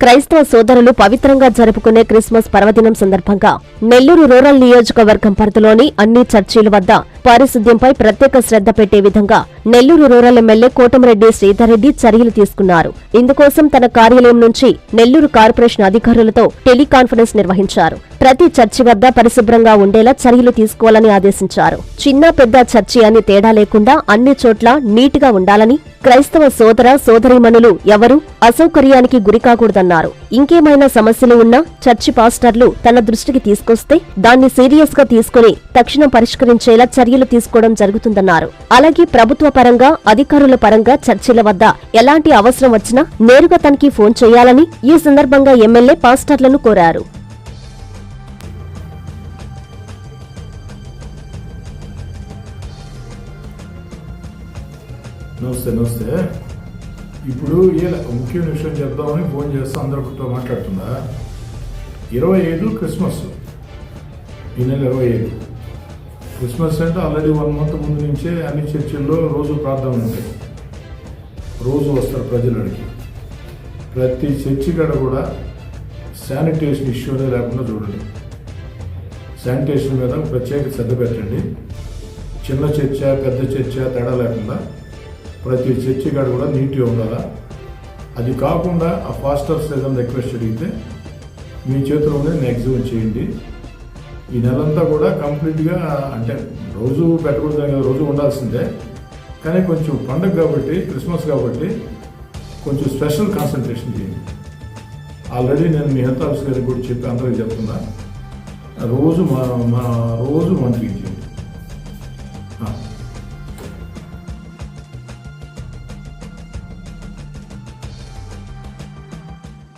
క్రైస్తవ సోదరులు పవిత్రంగా జరుపుకునే క్రిస్మస్ పర్వదినం సందర్భంగా నెల్లూరు రూరల్ నియోజకవర్గం పరిధిలోని అన్ని చర్చీల వద్ద పారిశుద్ధ్యంపై ప్రత్యేక శ్రద్ధ పెట్టే విధంగా నెల్లూరు రూరల్ ఎమ్మెల్యే కోటమిరెడ్డి శ్రీధర్రెడ్డి చర్యలు తీసుకున్నారు. ఇందుకోసం తన కార్యాలయం నుంచి నెల్లూరు కార్పొరేషన్ అధికారులతో టెలికాన్ఫరెన్స్ నిర్వహించారు. ప్రతి చర్చి వద్ద పరిశుభ్రంగా ఉండేలా చర్యలు తీసుకోవాలని ఆదేశించారు. చిన్న పెద్ద చర్చి అని తేడా లేకుండా అన్ని చోట్ల నీటిగా ఉండాలని క్రైస్తవ సోదర సోదరీమణులు ఎవరూ అసౌకర్యానికి గురికాకూడదన్నారు ఇంకేమైనా సమస్యలు ఉన్నా చర్చి పాస్టర్లు తన దృష్టికి తీసుకొస్తే దాన్ని సీరియస్గా తీసుకుని తక్షణం పరిష్కరించేలా చర్య చర్యలు తీసుకోవడం జరుగుతుందన్నారు. అలాగే ప్రభుత్వ పరంగా అధికారుల పరంగా చర్చల వద్ద ఎలాంటి అవసరం వచ్చినా నేరుగా తనకి ఫోన్ చేయాలని ఈ సందర్భంగా ఎమ్మెల్యే పాస్టర్లను కోరారు. నమస్తే నమస్తే. ఇప్పుడు ఏ ముఖ్యమైన విషయం చెప్దామని ఫోన్ చేస్తే అందరితో మాట్లాడుతుందా? ఇరవై ఐదు క్రిస్మస్. ఈ నెల ఇరవై ఐదు. క్రిస్మస్ అంటే ఆల్రెడీ వన్ మంత్ ముందు నుంచే అన్ని చర్చిల్లో రోజు ప్రార్థన ఉంటాయి రోజు వస్తారు ప్రజలకి ప్రతి చర్చి కాడ కూడా శానిటేషన్ ఇష్యూ అనేది లేకుండా చూడండి. శానిటేషన్ మీద ప్రత్యేక శ్రద్ధ పెట్టండి. చిన్న చర్చ పెద్ద చర్చ తేడా లేకుండా ప్రతి చర్చి కాడ కూడా నీట్గా ఉండాలా? అది కాకుండా ఆ ఫాస్టర్స్ ఏదైనా రిక్వెస్ట్ అడిగితే మీ చేతిలో ఉండే మ్యాక్సిమం చేయండి. ఈ నెలంతా కూడా కంప్లీట్గా అంటే రోజు పెట్టకూడదు కదా రోజు ఉండాల్సిందే. కానీ కొంచెం పండగ కాబట్టి క్రిస్మస్ కాబట్టి కొంచెం స్పెషల్ కాన్సన్ట్రేషన్ చేయండి. ఆల్రెడీ నేను మీ హెల్త్ ఆఫీస్ గారికి కూడా చెప్పి అందరికీ చెప్తున్నా. రోజు మా మా రోజు మంత్లీ చేయండి